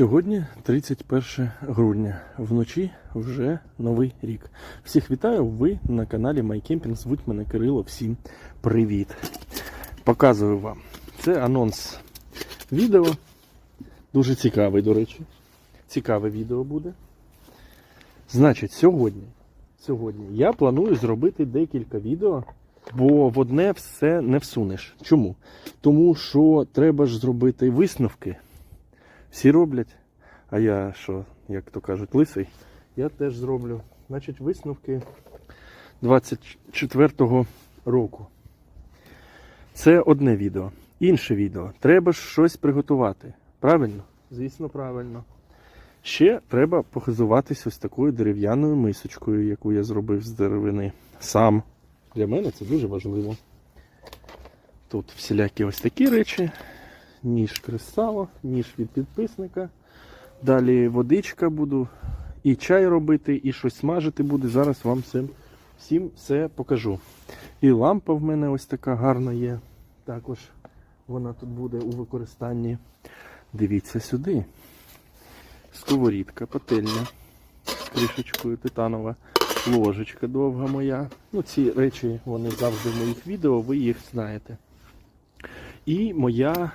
Сьогодні 31 грудня. Вночі вже новий рік. Всіх вітаю! Ви на каналі MyCamping. Звуть мене Кирило. Всім привіт! Показую вам. Це анонс відео. Дуже цікавий, до речі. Цікаве відео буде. Значить, сьогодні, сьогодні я планую зробити декілька відео, бо в одне все не всунеш. Чому? Тому що треба ж зробити висновки. Всі роблять, а я що, як то кажуть, лисий, я теж зроблю. Значить, висновки 24-го року. Це одне відео. Інше відео. Треба ж щось приготувати. Правильно? Звісно, правильно. Ще треба похизуватись ось такою дерев'яною мисочкою, яку я зробив з деревини сам. Для мене це дуже важливо. Тут всілякі ось такі речі ніж кресало, ніж від підписника. Далі водичка буду, і чай робити, і щось смажити буду. Зараз вам всім, всім все покажу. І лампа в мене ось така гарна є. Також вона тут буде у використанні. Дивіться сюди. Сковорідка, пательня з кришечкою титанова, ложечка довга моя. Ну, ці речі вони завжди в моїх відео, ви їх знаєте. І моя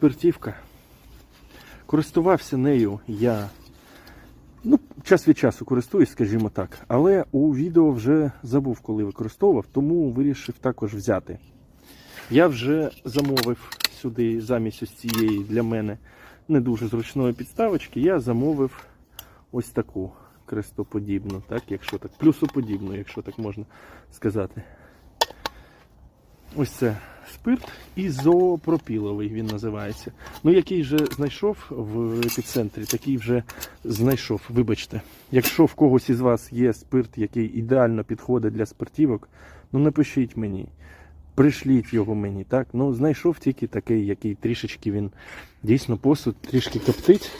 спиртівка. Користувався нею я. Ну, час від часу користуюсь, скажімо так. Але у відео вже забув, коли використовував, тому вирішив також взяти. Я вже замовив сюди замість ось цієї для мене не дуже зручної підставочки, я замовив ось таку крестоподібну, так, якщо так, плюсоподібну, якщо так можна сказати. Ось це спирт ізопропіловий він називається. Ну, який вже знайшов в епіцентрі, такий вже знайшов. Вибачте. Якщо в когось із вас є спирт, який ідеально підходить для спиртівок, ну напишіть мені. Пришліть його мені, так? Ну, знайшов тільки такий, який трішечки він дійсно посуд трішки коптить.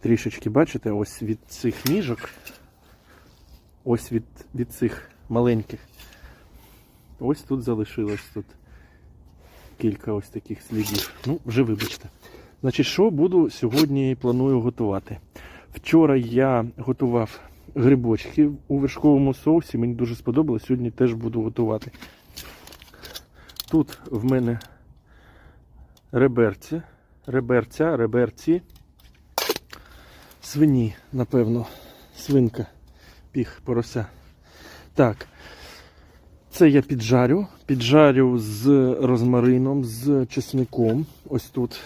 Трішечки, бачите, ось від цих ніжок, ось від, від цих маленьких. Ось тут залишилось тут кілька ось таких слідів. Ну, вже вибачте. Значить, що буду сьогодні планую готувати? Вчора я готував грибочки у вершковому соусі, мені дуже сподобалось, сьогодні теж буду готувати. Тут в мене реберці, реберця, реберці, свині, напевно, свинка, піх, порося. Так, це я піджарю. Піджарю з розмарином, з чесником. Ось тут